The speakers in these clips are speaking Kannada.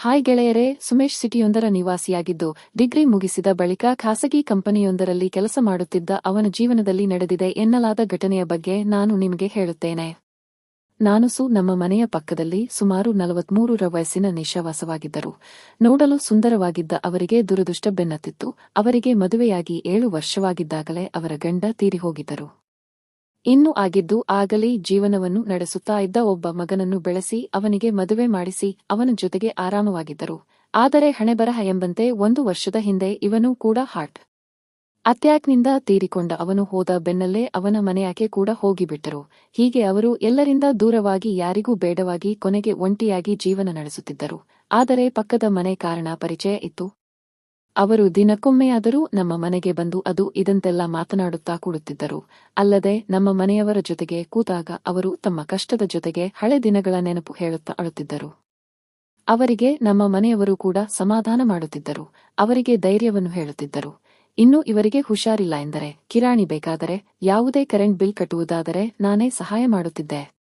ಹಾಯ್ ಗೆಳೆಯರೇ, ಸುಮೇಶ್ ಸಿಟಿಯೊಂದರ ನಿವಾಸಿಯಾಗಿದ್ದು, ಡಿಗ್ರಿ ಮುಗಿಸಿದ ಬಳಿಕ ಖಾಸಗಿ ಕಂಪನಿಯೊಂದರಲ್ಲಿ ಕೆಲಸ ಮಾಡುತ್ತಿದ್ದ ಅವನ ಜೀವನದಲ್ಲಿ ನಡೆದಿದೆ ಎನ್ನಲಾದ ಘಟನೆಯ ಬಗ್ಗೆ ನಾನು ನಿಮಗೆ ಹೇಳುತ್ತೇನೆ. ನಾನು ಸು, ನಮ್ಮ ಮನೆಯ ಪಕ್ಕದಲ್ಲಿ ಸುಮಾರು ನಲವತ್ಮೂರರ ವಯಸ್ಸಿನ ನಿಶಾವಾಸವಾಗಿದ್ದರು. ನೋಡಲು ಸುಂದರವಾಗಿದ್ದ ಅವರಿಗೆ ದುರದೃಷ್ಟ ಬೆನ್ನತ್ತಿತ್ತು ಅವರಿಗೆ ಮದುವೆಯಾಗಿ ಏಳು ವರ್ಷವಾಗಿದ್ದಾಗಲೇ ಅವರ ಗಂಡ ತೀರಿಹೋಗಿದ್ದರು. ಇನ್ನು ಆಗಿದ್ದು ಆಗಲೇ ಜೀವನವನ್ನು ನಡೆಸುತ್ತಾ ಇದ್ದ ಒಬ್ಬ ಮಗನನ್ನು ಬೆಳೆಸಿ, ಅವನಿಗೆ ಮದುವೆ ಮಾಡಿಸಿ, ಅವನ ಜೊತೆಗೆ ಆರಾಮವಾಗಿದ್ದರು. ಆದರೆ ಹಣೆಬರಹ ಎಂಬಂತೆ ಒಂದು ವರ್ಷದ ಹಿಂದೆ ಇವನೂ ಕೂಡ ಹಾರ್ಟ್ ಅತ್ಯಾಕ್ನಿಂದ ತೀರಿಕೊಂಡ ಅವನು ಹೋದ ಬೆನ್ನಲ್ಲೇ ಅವನ ಮನೆಯಾಕೆ ಕೂಡ ಹೋಗಿಬಿಟ್ಟರು. ಹೀಗೆ ಅವರು ಎಲ್ಲರಿಂದ ದೂರವಾಗಿ ಯಾರಿಗೂ ಬೇಡವಾಗಿ ಕೊನೆಗೆ ಒಂಟಿಯಾಗಿ ಜೀವನ ನಡೆಸುತ್ತಿದ್ದರು. ಆದರೆ ಪಕ್ಕದ ಮನೆ ಕಾರಣ ಪರಿಚಯ ಇತ್ತು. ಅವರು ದಿನಕ್ಕೊಮ್ಮೆಯಾದರೂ ನಮ್ಮ ಮನೆಗೆ ಬಂದು ಅದು ಇದಂತೆಲ್ಲ ಮಾತನಾಡುತ್ತಾ ಕೂಡುತ್ತಿದ್ದರು. ಅಲ್ಲದೆ ನಮ್ಮ ಮನೆಯವರ ಜೊತೆಗೆ ಕೂತಾಗ ಅವರು ತಮ್ಮ ಕಷ್ಟದ ಜೊತೆಗೆ ಹಳೆ ದಿನಗಳ ನೆನಪು ಹೇಳುತ್ತಾ ಅಳುತ್ತಿದ್ದರು. ಅವರಿಗೆ ನಮ್ಮ ಮನೆಯವರು ಕೂಡ ಸಮಾಧಾನ ಮಾಡುತ್ತಿದ್ದರು. ಅವರಿಗೆ ಧೈರ್ಯವನ್ನು ಹೇಳುತ್ತಿದ್ದರು. ಇನ್ನು ಇವರಿಗೆ ಹುಷಾರಿಲ್ಲ ಎಂದರೆ, ಕಿರಾಣಿ ಬೇಕಾದರೆ, ಯಾವುದೇ ಕರೆಂಟ್ ಬಿಲ್ ಕಟ್ಟುವುದಾದರೆ ನಾನೇ ಸಹಾಯ ಮಾಡುತ್ತಿದ್ದೆ.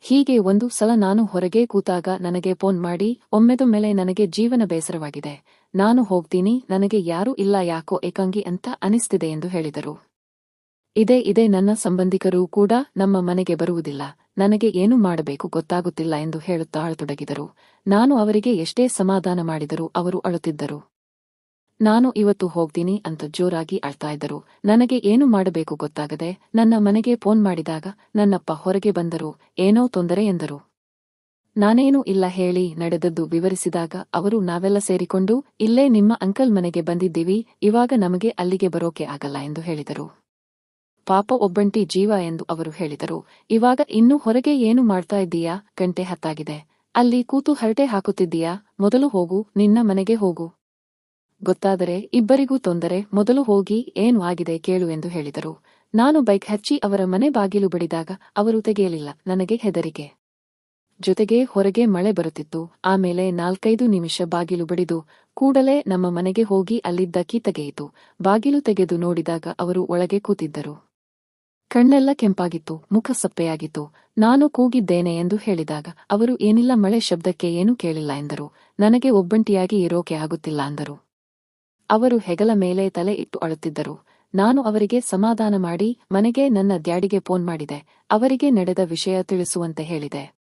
ಹೀಗೆ ಒಂದು ಸಲ ನಾನು ಹೊರಗೆ ಕೂತಾಗ ನನಗೆ ಫೋನ್ ಮಾಡಿ, ಒಮ್ಮೆದೊಮ್ಮೆಲೆ ನನಗೆ ಜೀವನ ಬೇಸರವಾಗಿದೆ. ನಾನು ಹೋಗ್ತೀನಿ, ನನಗೆ ಯಾರೂ ಇಲ್ಲ, ಯಾಕೋ ಏಕಾಂಗಿ ಅಂತ ಅನಿಸ್ತಿದೆ ಎಂದು ಹೇಳಿದರು. ಇದೇ ಇದೇ ನನ್ನ ಸಂಬಂಧಿಕರೂ ಕೂಡ ನಮ್ಮ ಮನೆಗೆ ಬರುವುದಿಲ್ಲ. ನನಗೆ ಏನು ಮಾಡಬೇಕು ಗೊತ್ತಾಗುತ್ತಿಲ್ಲ ಎಂದು ಹೇಳುತ್ತಾ ಅಳತೊಡಗಿದರು. ನಾನು ಅವರಿಗೆ ಎಷ್ಟೇ ಸಮಾಧಾನ ಮಾಡಿದರೂ ಅವರು ಅಳುತ್ತಿದ್ದರು. ನಾನು ಇವತ್ತು ಹೋಗ್ತೀನಿ ಅಂತ ಜೋರಾಗಿ ಅಳ್ತಾ ಇದ್ದರು. ನನಗೆ ಏನು ಮಾಡಬೇಕು ಗೊತ್ತಾಗದೆ ನನ್ನ ಮನೆಗೆ ಫೋನ್ ಮಾಡಿದಾಗ ನನ್ನಪ್ಪ ಹೊರಗೆ ಬಂದರು. ಏನೋ ತೊಂದರೆ ಎಂದರು. ನಾನೇನು ಇಲ್ಲ ಹೇಳಿ ನಡೆದದ್ದು ವಿವರಿಸಿದಾಗ ಅವರು ನಾವೆಲ್ಲ ಸೇರಿಕೊಂಡು, ಇಲ್ಲೇ ನಿಮ್ಮ ಅಂಕಲ್ ಮನೆಗೆ ಬಂದಿದ್ದೀವಿ, ಇವಾಗ ನಮಗೆ ಅಲ್ಲಿಗೆ ಬರೋಕೆ ಆಗಲ್ಲ ಎಂದು ಹೇಳಿದರು. ಪಾಪ ಒಬ್ಬಂಟಿ ಜೀವ ಎಂದು ಅವರು ಹೇಳಿದರು. ಇವಾಗ ಇನ್ನೂ ಹೊರಗೆ ಏನು ಮಾಡ್ತಾ ಇದ್ದೀಯಾ? ಗಂಟೆ ಹತ್ತಾಗಿದೆ. ಅಲ್ಲಿ ಕೂತು ಹರಟೆ ಹಾಕುತ್ತಿದ್ದೀಯಾ? ಮೊದಲು ಹೋಗು, ನಿನ್ನ ಮನೆಗೆ ಹೋಗು. ಗೊತ್ತಾದರೆ, ಇಬ್ಬರಿಗೂ ತೊಂದರೆ, ಮೊದಲು ಹೋಗಿ ಏನು ಆಗಿದೆ ಕೇಳು ಎಂದು ಹೇಳಿದರು. ನಾನು ಬೈಕ್ ಹಚ್ಚಿ ಅವರ ಮನೆ ಬಾಗಿಲು ಬಡಿದಾಗ ಅವರು ತೆಗೆಯಲಿಲ್ಲ, ನನಗೆ ಹೆದರಿಕೆ. ಜೊತೆಗೆ ಹೊರಗೆ ಮಳೆ ಬರುತ್ತಿತ್ತು. ಆಮೇಲೆ ನಾಲ್ಕೈದು ನಿಮಿಷ ಬಾಗಿಲು ಬಡಿದು ಕೂಡಲೇ ನಮ್ಮ ಮನೆಗೆ ಹೋಗಿ ಅಲ್ಲಿದ್ದ ಕೀ ತೆಗೆಯಿತು ಬಾಗಿಲು ತೆಗೆದು ನೋಡಿದಾಗ ಅವರು ಒಳಗೆ ಕೂತಿದ್ದರು. ಕಣ್ಣೆಲ್ಲ ಕೆಂಪಾಗಿತ್ತು, ಮುಖ ಸಪ್ಪೆಯಾಗಿತ್ತು. ನಾನು ಕೂಗಿದ್ದೇನೆ ಎಂದು ಹೇಳಿದಾಗ ಅವರು, ಏನಿಲ್ಲ ಮಳೆ ಶಬ್ದಕ್ಕೆ ಏನೂ ಕೇಳಿಲ್ಲ ಎಂದರು. ನನಗೆ ಒಬ್ಬಂಟಿಯಾಗಿ ಇರೋಕೆ ಆಗುತ್ತಿಲ್ಲ ಅಂದರು. ಅವರು ಹೆಗಲ ಮೇಲೆ ತಲೆ ಇಟ್ಟು ಅಳುತ್ತಿದ್ದರು. ನಾನು ಅವರಿಗೆ ಸಮಾಧಾನ ಮಾಡಿ, ಮನೆಗೆ ನನ್ನ ದ್ಯಾಡಿಗೆ ಫೋನ್ ಮಾಡಿದೆ. ಅವರಿಗೆ ನಡೆದ ವಿಷಯ ತಿಳಿಸುವಂತೆ ಹೇಳಿದೆ.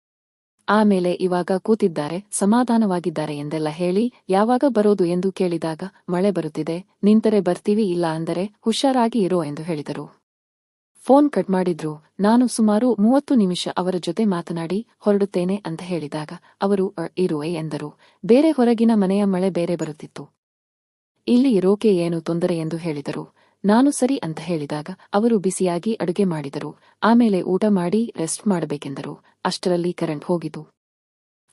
ಆಮೇಲೆ ಇವಾಗ ಕೂತಿದ್ದಾರೆ, ಸಮಾಧಾನವಾಗಿದ್ದಾರೆ ಎಂದೆಲ್ಲ ಹೇಳಿ, ಯಾವಾಗ ಬರೋದು ಎಂದು ಕೇಳಿದಾಗ, ಮಳೆ ಬರುತ್ತಿದೆ, ನಿಂತರೆ ಬರ್ತೀವಿ ಇಲ್ಲ ಅಂದರೆ ಹುಷಾರಾಗಿ ಇರೋ ಎಂದು ಹೇಳಿದರು. ಫೋನ್ ಕಟ್ ಮಾಡಿದ್ರು, ನಾನು ಸುಮಾರು ಮೂವತ್ತು ನಿಮಿಷ ಅವರ ಜೊತೆ ಮಾತನಾಡಿ, ಹೊರಡುತ್ತೇನೆ ಅಂತ ಹೇಳಿದಾಗ, ಅವರು ಇರುವೆ, ಎಂದರು. ಬೇರೆ ಹೊರಗಿನ ಮನೆಯ ಮಳೆ ಬೇರೆ ಬರುತ್ತಿತ್ತು. ಇಲ್ಲಿ ಇರೋಕೆ ಏನು ತೊಂದರೆ? ಎಂದು ಹೇಳಿದರು. ನಾನು ಸರಿ ಅಂತ ಹೇಳಿದಾಗ ಅವರು ಬಿಸಿಯಾಗಿ ಅಡುಗೆ ಮಾಡಿದರು. ಆಮೇಲೆ ಊಟ ಮಾಡಿ ರೆಸ್ಟ್ ಮಾಡಬೇಕೆಂದರು. ಅಷ್ಟರಲ್ಲಿ ಕರೆಂಟ್ ಹೋಗಿತು.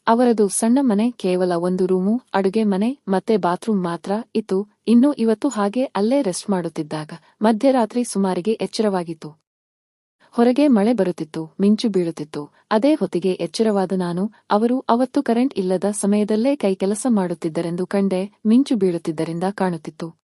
ಅವರದು ಸಣ್ಣ ಮನೆ ಕೇವಲ ಒಂದು ರೂಮು, ಅಡುಗೆ ಮನೆ ಮತ್ತೆ ಬಾತ್ರೂಮ್ ಮಾತ್ರ ಇತ್ತು. ಇನ್ನು ಇವತ್ತು ಹಾಗೆ ಅಲ್ಲೇ ರೆಸ್ಟ್ ಮಾಡುತ್ತಿದ್ದಾಗ ಮಧ್ಯರಾತ್ರಿ ಸುಮಾರಿಗೆ ಎಚ್ಚರವಾಗಿತ್ತು. ಹೊರಗೆ ಮಳೆ ಬರುತ್ತಿತ್ತು, ಮಿಂಚು ಬೀಳುತ್ತಿತ್ತು. ಅದೇ ಹೊತ್ತಿಗೆ ಎಚ್ಚರವಾದ ನಾನು, ಅವರು ಅವತ್ತು ಕರೆಂಟ್ ಇಲ್ಲದ ಸಮಯದಲ್ಲೇ ಕೈ ಕೆಲಸ ಮಾಡುತ್ತಿದ್ದರೆಂದು ಕಂಡೆ ಮಿಂಚು ಬೀಳುತ್ತಿದ್ದರಿಂದ ಕಾಣುತ್ತಿತ್ತು.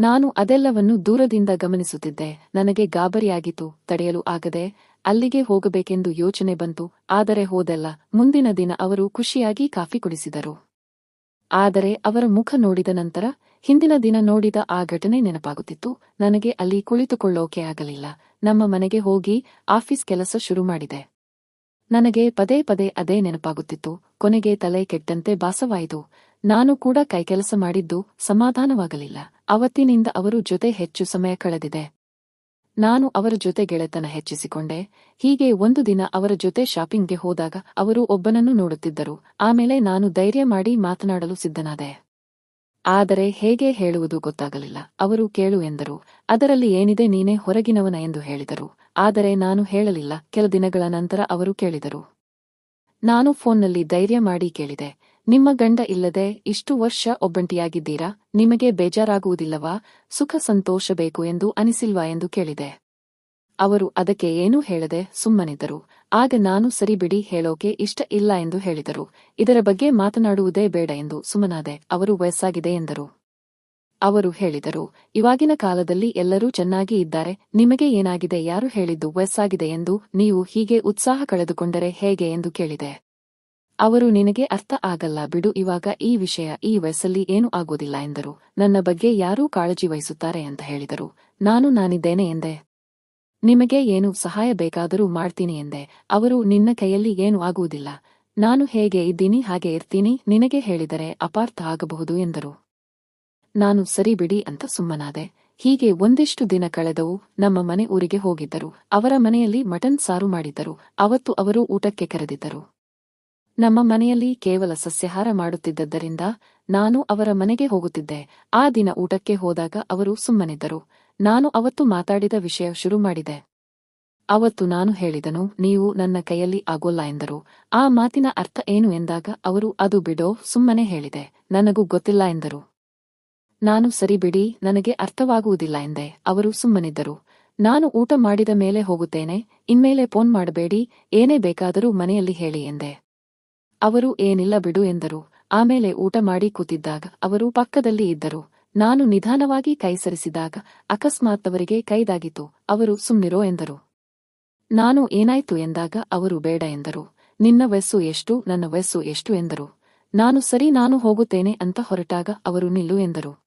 ನಾನು ಅದೆಲ್ಲವನ್ನು ದೂರದಿಂದ ಗಮನಿಸುತ್ತಿದ್ದೆ. ನನಗೆ ಗಾಬರಿಯಾಗಿತು ತಡೆಯಲು ಆಗದೆ ಅಲ್ಲಿಗೆ ಹೋಗಬೇಕೆಂದು ಯೋಚನೆ ಬಂತು. ಆದರೆ ಹೋದೆಲ್ಲ ಮುಂದಿನ ದಿನ ಅವರು ಖುಷಿಯಾಗಿ ಕಾಫಿ ಕುಡಿಸಿದರು. ಆದರೆ ಅವರ ಮುಖ ನೋಡಿದ ನಂತರ ಹಿಂದಿನ ದಿನ ನೋಡಿದ ಆ ಘಟನೆ ನೆನಪಾಗುತ್ತಿತ್ತು. ನನಗೆ ಅಲ್ಲಿ ಕುಳಿತುಕೊಳ್ಳೋಕೆ ಆಗಲಿಲ್ಲ. ನಮ್ಮ ಮನೆಗೆ ಹೋಗಿ ಆಫೀಸ್ ಕೆಲಸ ಶುರು ಮಾಡಿದೆ. ನನಗೆ ಪದೇ ಪದೇ ಅದೇ ನೆನಪಾಗುತ್ತಿತ್ತು. ಕೊನೆಗೆ ತಲೆ ಕೆಟ್ಟಂತೆ ಭಾಸವಾಯಿತು. ನಾನು ಕೂಡ ಕೈಕೆಲಸ ಮಾಡಿದ್ದು ಸಮಾಧಾನವಾಗಲಿಲ್ಲ. ಅವತ್ತಿನಿಂದ ಅವರು ಜೊತೆ ಹೆಚ್ಚು ಸಮಯ ಕಳೆದಿದೆ. ನಾನು ಅವರ ಜೊತೆ ಗೆಳೆತನ ಹೆಚ್ಚಿಸಿಕೊಂಡೆ. ಹೀಗೆ ಒಂದು ದಿನ ಅವರ ಜೊತೆ ಶಾಪಿಂಗ್ಗೆ ಹೋದಾಗ ಅವರು ಒಬ್ಬನನ್ನು ನೋಡುತ್ತಿದ್ದರು. ಆಮೇಲೆ ನಾನು ಧೈರ್ಯ ಮಾಡಿ ಮಾತನಾಡಲು ಸಿದ್ಧನಾದೆ. ಆದರೆ ಹೇಗೆ ಹೇಳುವುದು ಗೊತ್ತಾಗಲಿಲ್ಲ. ಅವರು ಕೇಳು ಎಂದರು. ಅದರಲ್ಲಿ ಏನಿದೆ ನೀನೇ ಹೊರಗಿನವನ ಎಂದು ಹೇಳಿದರು. ಆದರೆ ನಾನು ಹೇಳಲಿಲ್ಲ. ಕೆಲ ದಿನಗಳ ನಂತರ ಅವರು ಕೇಳಿದರು. ನಾನು ಫೋನ್ನಲ್ಲಿ ಧೈರ್ಯ ಮಾಡಿ ಕೇಳಿದೆ. ನಿಮ್ಮ ಗಂಡ ಇಲ್ಲದೆ ಇಷ್ಟು ವರ್ಷ ಒಬ್ಬಂಟಿಯಾಗಿದ್ದೀರಾ? ನಿಮಗೆ ಬೇಜಾರಾಗುವುದಿಲ್ಲವಾ? ಸುಖ ಸಂತೋಷ ಬೇಕು ಎಂದು ಅನಿಸಿಲ್ವಾ ಎಂದು ಕೇಳಿದೆ. ಅವರು ಅದಕ್ಕೆ ಏನೂ ಹೇಳದೆ ಸುಮ್ಮನಿದ್ದರು. ಆಗ ನಾನು ಸರಿ ಬಿಡಿ ಹೇಳೋಕೆ ಇಷ್ಟ ಇಲ್ಲ ಎಂದು ಹೇಳಿದರು. ಇದರ ಬಗ್ಗೆ ಮಾತನಾಡುವುದೇ ಬೇಡ ಎಂದು ಸುಮ್ಮನಾದೆ, ಅವರು ವಯಸ್ಸಾಗಿದೆ ಎಂದರು. ಅವರು ಹೇಳಿದರು, ಇವಾಗಿನ ಕಾಲದಲ್ಲಿ ಎಲ್ಲರೂ ಚೆನ್ನಾಗಿ ಇದ್ದಾರೆ, ನಿಮಗೆ ಏನಾಗಿದೆ, ಯಾರು ಹೇಳಿದ್ದು ವಯಸ್ಸಾಗಿದೆ ಎಂದು ನೀವು ಹೀಗೆ ಉತ್ಸಾಹ ಕಳೆದುಕೊಂಡರೆ ಹೇಗೆ ಎಂದು ಕೇಳಿದೆ. ಅವರು ನಿನಗೆ ಅರ್ಥ ಆಗಲ್ಲ ಬಿಡು, ಇವಾಗ ಈ ವಿಷಯ ಈ ವಯಸ್ಸಲ್ಲಿ ಏನೂ ಆಗೋದಿಲ್ಲ ಎಂದರು. ನನ್ನ ಬಗ್ಗೆ ಯಾರೂ ಕಾಳಜಿ ವಹಿಸುತ್ತಾರೆ ಅಂತ ಹೇಳಿದರು. ನಾನು ನಾನಿದ್ದೇನೆ ಎಂದೆ. ನಿಮಗೆ ಏನು ಸಹಾಯ ಬೇಕಾದರೂ ಮಾಡ್ತೀನಿ ಎಂದೆ. ಅವರು ನಿನ್ನ ಕೈಯಲ್ಲಿ ಏನು ಆಗುವುದಿಲ್ಲ. ನಾನು ಹೇಗೆ ಇದ್ದೀನಿ, ಹಾಗೆ ಇರ್ತೀನಿ, ನಿನಗೆ ಹೇಳಿದರೆ ಅಪಾರ್ಥ ಆಗಬಹುದು ಎಂದರು. ನಾನು ಸರಿ ಬಿಡಿ ಅಂತ ಸುಮ್ಮನಾದೆ. ಹೀಗೆ ಒಂದಿಷ್ಟು ದಿನ ಕಳೆದವು, ನಮ್ಮ ಮನೆ ಊರಿಗೆ ಹೋಗಿದ್ದರು. ಅವರ ಮನೆಯಲ್ಲಿ ಮಟನ್ ಸಾರು ಮಾಡಿದ್ದರು. ಅವತ್ತು ಅವರು ಊಟಕ್ಕೆ ಕರೆದಿದ್ದರು. ನಮ್ಮ ಮನೆಯಲ್ಲಿ ಕೇವಲ ಸಸ್ಯಾಹಾರ ಮಾಡುತ್ತಿದ್ದರಿಂದ ನಾನು ಅವರ ಮನೆಗೆ ಹೋಗುತ್ತಿದ್ದೆ. ಆ ದಿನ ಊಟಕ್ಕೆ ಹೋದಾಗ ಅವರು ಸುಮ್ಮನಿದ್ದರು. ನಾನು ಅವತ್ತು ಮಾತಾಡಿದ ವಿಷಯ ಶುರು ಮಾಡಿದೆ. ಅವತ್ತು ನಾನು ಹೇಳಿದನು, ನೀವು ನನ್ನ ಕೈಯಲ್ಲಿ ಆಗೋಲ್ಲ ಎಂದರು. ಆ ಮಾತಿನ ಅರ್ಥ ಏನು ಎಂದಾಗ ಅವರು, ಅದು ಬಿಡೋ, ಸುಮ್ಮನೆ ಹೇಳಿದೆ. ನನಗೂ ಗೊತ್ತಿಲ್ಲ ಎಂದರು. ನಾನು ಸರಿ ಬಿಡಿ, ನನಗೆ ಅರ್ಥವಾಗುವುದಿಲ್ಲ ಎಂದೆ. ಅವರು ಸುಮ್ಮನಿದ್ದರು. ನಾನು ಊಟ ಮಾಡಿದ ಮೇಲೆ ಹೋಗುತ್ತೇನೆ. ಇನ್ಮೇಲೆ ಫೋನ್ ಮಾಡಬೇಡಿ. ಏನೇ ಬೇಕಾದರೂ ಮನೆಯಲ್ಲಿ ಹೇಳಿ ಎಂದೆ. ಅವರು, ಏನಿಲ್ಲ ಬಿಡು ಎಂದರು. ಆಮೇಲೆ ಊಟ ಮಾಡಿ ಕೂತಿದ್ದಾಗ ಅವರು ಪಕ್ಕದಲ್ಲಿ ಇದ್ದರು. ನಾನು ನಿಧಾನವಾಗಿ ಕೈ ಸರಿಸಿದಾಗ ಅಕಸ್ಮಾತ್ ಅವರಿಗೆ ಕೈದಾಗಿತು ಅವರು, ಸುಮ್ನಿರೋ ಎಂದರು. ನಾನು ಏನಾಯ್ತು ಎಂದಾಗ ಅವರು, ಬೇಡ ಎಂದರು. ನಿನ್ನ ವಯಸ್ಸು ಎಷ್ಟು, ನನ್ನ ವಯಸ್ಸು ಎಷ್ಟು ಎಂದರು. ನಾನು ಸರಿ, ನಾನು ಹೋಗುತ್ತೇನೆ ಅಂತ ಹೊರಟಾಗ ಅವರು, ನಿಲ್ಲು ಎಂದರು.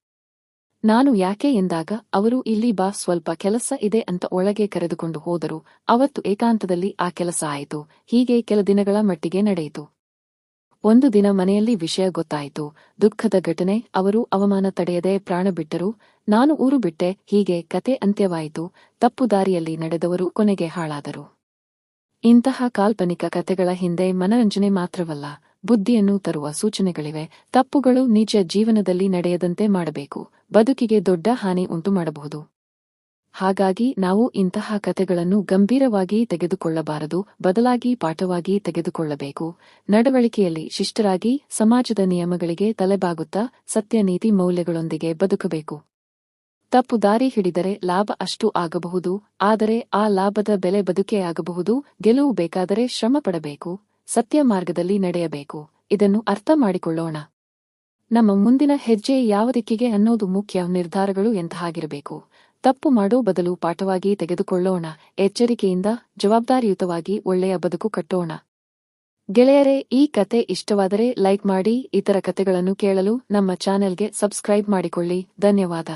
ನಾನು ಯಾಕೆ ಎಂದಾಗ ಅವರು, ಇಲ್ಲಿ ಬಾ, ಸ್ವಲ್ಪ ಕೆಲಸ ಇದೆ ಅಂತ ಒಳಗೆ ಕರೆದುಕೊಂಡು ಹೋದರು. ಅವತ್ತು ಏಕಾಂತದಲ್ಲಿ ಆ ಕೆಲಸ ಆಯಿತು. ಹೀಗೆ ಕೆಲ ದಿನಗಳ ಮಟ್ಟಿಗೆ ನಡೆಯಿತು. ಒಂದು ದಿನ ಮನೆಯಲ್ಲಿ ವಿಷಯ ಗೊತ್ತಾಯಿತು. ದುಃಖದ ಘಟನೆ, ಅವರು ಅವಮಾನ ತಡೆಯದೆ ಪ್ರಾಣ ಬಿಟ್ಟರು. ನಾನು ಊರು ಬಿಟ್ಟೆ, ಹೀಗೆ ಕತೆ ಅಂತ್ಯವಾಯಿತು. ತಪ್ಪು ದಾರಿಯಲ್ಲಿ ನಡೆದವರು ಕೊನೆಗೆ ಹಾಳಾದರು. ಇಂತಹ ಕಾಲ್ಪನಿಕ ಕತೆಗಳ ಹಿಂದೆ ಮನರಂಜನೆ ಮಾತ್ರವಲ್ಲ, ಬುದ್ಧಿಯನ್ನು ತರುವ ಸೂಚನೆಗಳಿವೆ. ತಪ್ಪುಗಳು ನಿಜ ಜೀವನದಲ್ಲಿ ನಡೆಯದಂತೆ ಮಾಡಬೇಕು. ಬದುಕಿಗೆ ದೊಡ್ಡ ಹಾನಿ ಉಂಟು ಮಾಡಬಹುದು ಹಾಗಾಗಿ ನಾವು ಇಂತಹ ಕಥೆಗಳನ್ನು ಗಂಭೀರವಾಗಿ ತೆಗೆದುಕೊಳ್ಳಬಾರದು, ಬದಲಾಗಿ ಪಾಠವಾಗಿ ತೆಗೆದುಕೊಳ್ಳಬೇಕು. ನಡವಳಿಕೆಯಲ್ಲಿ ಶಿಷ್ಟರಾಗಿ ಸಮಾಜದ ನಿಯಮಗಳಿಗೆ ತಲೆಬಾಗುತ್ತಾ ಸತ್ಯ ನೀತಿ ಮೌಲ್ಯಗಳೊಂದಿಗೆ ಬದುಕಬೇಕು. ತಪ್ಪು ದಾರಿ ಹಿಡಿದರೆ ಲಾಭ ಅಷ್ಟು ಆಗಬಹುದು, ಆದರೆ ಆ ಲಾಭದ ಬೆಲೆ ಬದುಕೆಯಾಗಬಹುದು ಗೆಲುವು ಬೇಕಾದರೆ ಶ್ರಮ ಪಡಬೇಕು, ಸತ್ಯ ಮಾರ್ಗದಲ್ಲಿ ನಡೆಯಬೇಕು. ಇದನ್ನು ಅರ್ಥ ಮಾಡಿಕೊಳ್ಳೋಣ. ನಮ್ಮ ಮುಂದಿನ ಹೆಜ್ಜೆ ಯಾವ ದಿಕ್ಕಿಗೆ ಅನ್ನೋದು ಮುಖ್ಯ ನಿರ್ಧಾರಗಳು ಎಂತಹಾಗಿರಬೇಕು. ತಪ್ಪು ಮಾಡೋ ಬದಲು ಪಾಠವಾಗಿ ತೆಗೆದುಕೊಳ್ಳೋಣ. ಎಚ್ಚರಿಕೆಯಿಂದ, ಜವಾಬ್ದಾರಿಯುತವಾಗಿ ಒಳ್ಳೆಯ ಬದುಕು ಕಟ್ಟೋಣ. ಗೆಳೆಯರೇ, ಈ ಕತೆ ಇಷ್ಟವಾದರೆ ಲೈಕ್ ಮಾಡಿ, ಇತರ ಕತೆಗಳನ್ನು ಕೇಳಲು ನಮ್ಮ ಚಾನೆಲ್ಗೆ ಸಬ್ಸ್ಕ್ರೈಬ್ ಮಾಡಿಕೊಳ್ಳಿ. ಧನ್ಯವಾದ.